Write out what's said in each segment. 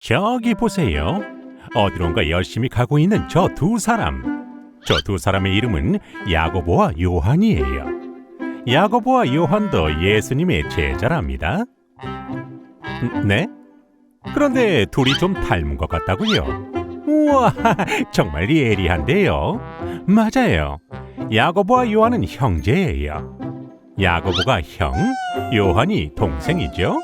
저기 보세요. 어디론가 열심히 가고 있는 저 두 사람. 저 두 사람의 이름은 야고보와 요한이에요. 야고보와 요한도 예수님의 제자랍니다. 음, 네? 그런데 둘이 좀 닮은 것 같다고요? 우와, 정말 예리한데요. 맞아요. 야고보와 요한은 형제예요. 야고보가 형, 요한이 동생이죠.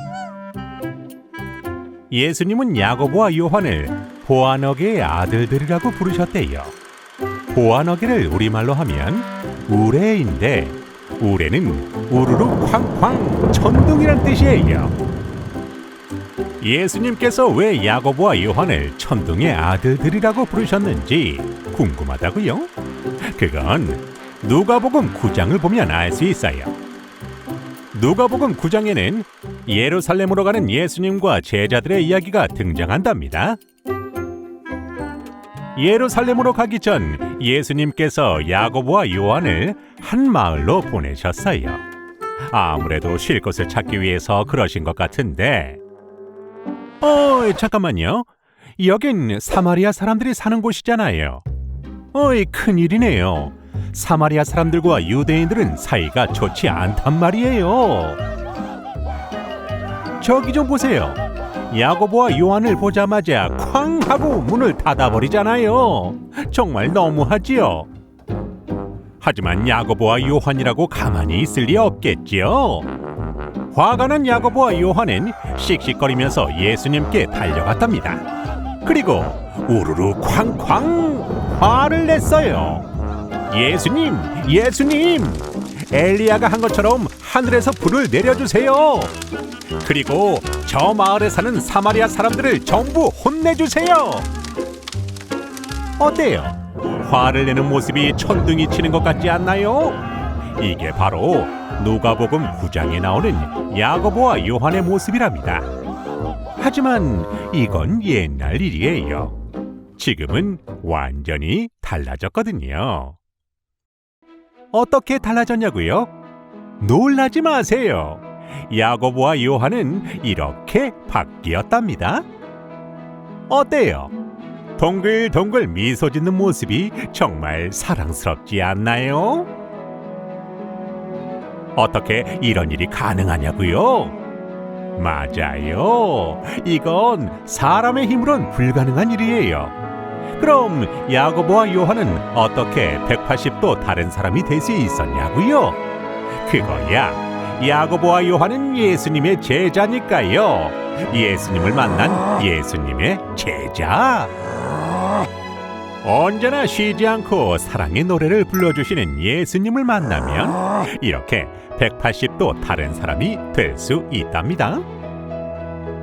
예수님은 야고보와 요한을 보아너게의 아들들이라고 부르셨대요. 보아너게를 우리말로 하면 우레인데 우레는 우르르 쾅쾅 천둥이란 뜻이에요. 예수님께서 왜 야고보와 요한을 천둥의 아들들이라고 부르셨는지 궁금하다고요? 그건 누가복음 9장을 보면 알 수 있어요. 누가복음 9장에는 예루살렘으로 가는 예수님과 제자들의 이야기가 등장한답니다. 예루살렘으로 가기 전 예수님께서 야고보와 요한을 한 마을로 보내셨어요. 아무래도 쉴 곳을 찾기 위해서 그러신 것 같은데. 어, 잠깐만요. 여긴 사마리아 사람들이 사는 곳이잖아요. 어이, 큰일이네요. 사마리아 사람들과 유대인들은 사이가 좋지 않단 말이에요. 저기 좀 보세요. 야고보와 요한을 보자마자 쾅 하고 문을 닫아버리잖아요. 정말 너무하지요. 하지만 야고보와 요한이라고 가만히 있을 리 없겠지요. 화가 난 야고보와 요한은 씩씩거리면서 예수님께 달려갔답니다. 그리고 우르르 쾅쾅 화를 냈어요. 예수님, 예수님, 엘리야가 한 것처럼 하늘에서 불을 내려주세요. 그리고 저 마을에 사는 사마리아 사람들을 전부 혼내주세요. 어때요? 화를 내는 모습이 천둥이 치는 것 같지 않나요? 이게 바로 누가복음 9장에 나오는 야고보와 요한의 모습이랍니다. 하지만 이건 옛날 일이에요. 지금은 완전히 달라졌거든요. 어떻게 달라졌냐고요? 놀라지 마세요. 야고보와 요한은 이렇게 바뀌었답니다. 어때요? 동글동글 미소 짓는 모습이 정말 사랑스럽지 않나요? 어떻게 이런 일이 가능하냐고요? 맞아요. 이건 사람의 힘으론 불가능한 일이에요. 그럼 야고보와 요한은 어떻게 180도 다른 사람이 될 수 있었냐고요? 그거야. 야고보와 요한은 예수님의 제자니까요. 예수님을 만난 예수님의 제자. 언제나 쉬지 않고 사랑의 노래를 불러주시는 예수님을 만나면 이렇게 180도 다른 사람이 될 수 있답니다.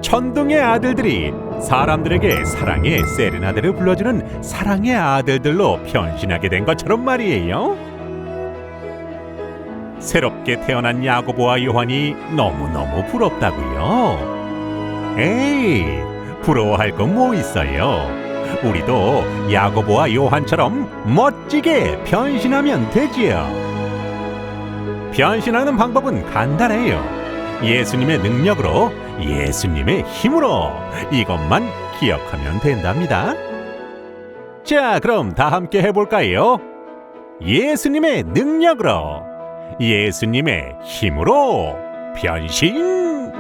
천둥의 아들들이 사람들에게 사랑의 세레나데를 불러주는 사랑의 아들들로 변신하게 된 것처럼 말이에요. 새롭게 태어난 야고보와 요한이 너무너무 부럽다고요. 에이, 부러워할 건 뭐 있어요. 우리도 야고보와 요한처럼 멋지게 변신하면 되지요. 변신하는 방법은 간단해요. 예수님의 능력으로, 예수님의 힘으로 이것만 기억하면 된답니다. 자, 그럼 다 함께 해볼까요? 예수님의 능력으로, 예수님의 힘으로 변신!